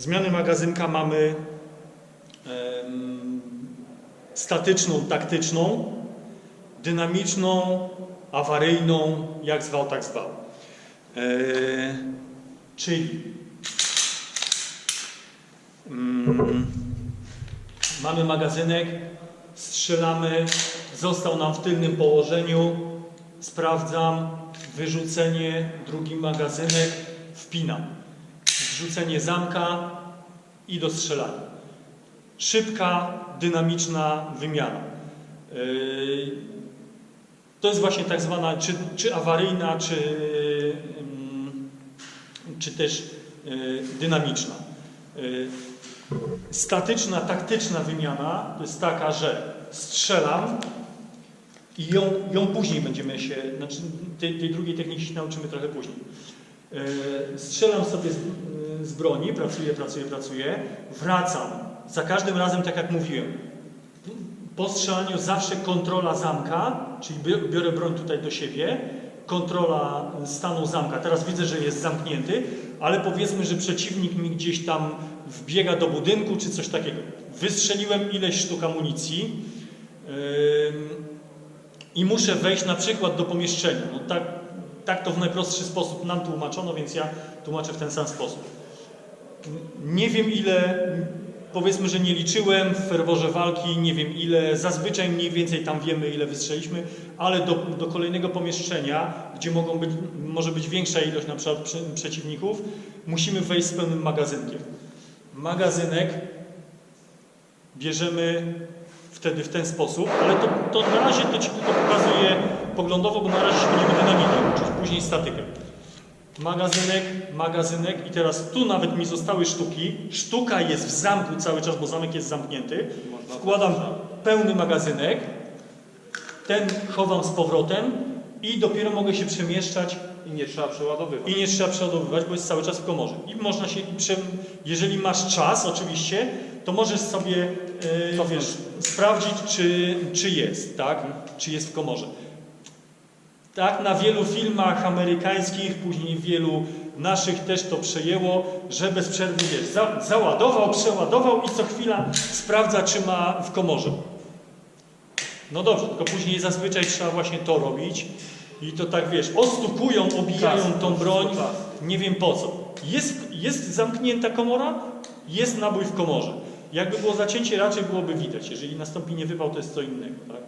Zmiany magazynka mamy statyczną, taktyczną, dynamiczną, awaryjną, jak zwał, tak zwał. E, czyli mm, mamy magazynek, strzelamy, został nam w tylnym położeniu, sprawdzam, wyrzucenie, drugi magazynek, wpinam. Wrzucenie zamka i do strzelania. Szybka, dynamiczna wymiana. Yy, To jest właśnie tak zwana czy, czy awaryjna, czy, ym, czy też yy, dynamiczna. Yy, Statyczna, taktyczna wymiana to jest taka, że strzelam i ją, ją później będziemy się, znaczy tej, tej drugiej techniki się nauczymy trochę później. Yy, Strzelam sobie z, yy, z broni, pracuję, pracuję, pracuję, wracam. Za każdym razem, tak jak mówiłem, po strzelaniu zawsze kontrola zamka, czyli bi- biorę broń tutaj do siebie, kontrola stanu zamka. Teraz widzę, że jest zamknięty, ale powiedzmy, że przeciwnik mi gdzieś tam wbiega do budynku czy coś takiego. Wystrzeliłem ileś sztuk amunicji ym, i muszę wejść na przykład do pomieszczenia. No tak, tak to w najprostszy sposób nam tłumaczono, więc ja tłumaczę w ten sam sposób. Nie wiem ile, powiedzmy, że nie liczyłem w ferworze walki, nie wiem ile, zazwyczaj mniej więcej tam wiemy ile wystrzeliśmy, ale do, do kolejnego pomieszczenia, gdzie mogą być, może być większa ilość na przykład prze, przeciwników, musimy wejść z pełnym magazynkiem. Magazynek bierzemy wtedy w ten sposób, ale to, to na razie to Ci tylko pokazuję poglądowo, bo na razie się będziemy dynamikiem uczyć, później statykę. Magazynek, magazynek i teraz tu nawet mi zostały sztuki. Sztuka jest w zamku cały czas, bo zamek jest zamknięty. Wkładam pełny magazynek, ten chowam z powrotem i dopiero mogę się przemieszczać I nie trzeba przeładowywać. i nie trzeba przeładowywać, bo jest cały czas w komorze. I można się, jeżeli masz czas oczywiście, to możesz sobie Cofnąć. wiesz, sprawdzić, czy, czy jest, tak? Czy jest w komorze. Tak, na wielu filmach amerykańskich, później wielu naszych też to przejęło, że bez przerwy wiesz, za, załadował, przeładował i co chwila sprawdza, czy ma w komorze. No dobrze, tylko później zazwyczaj trzeba właśnie to robić i to tak wiesz, ostukują, obijają tą broń, nie wiem po co. Jest, jest zamknięta komora, jest nabój w komorze. Jakby było zacięcie, raczej byłoby widać. Jeżeli nastąpi niewypał, to jest co innego. Tak?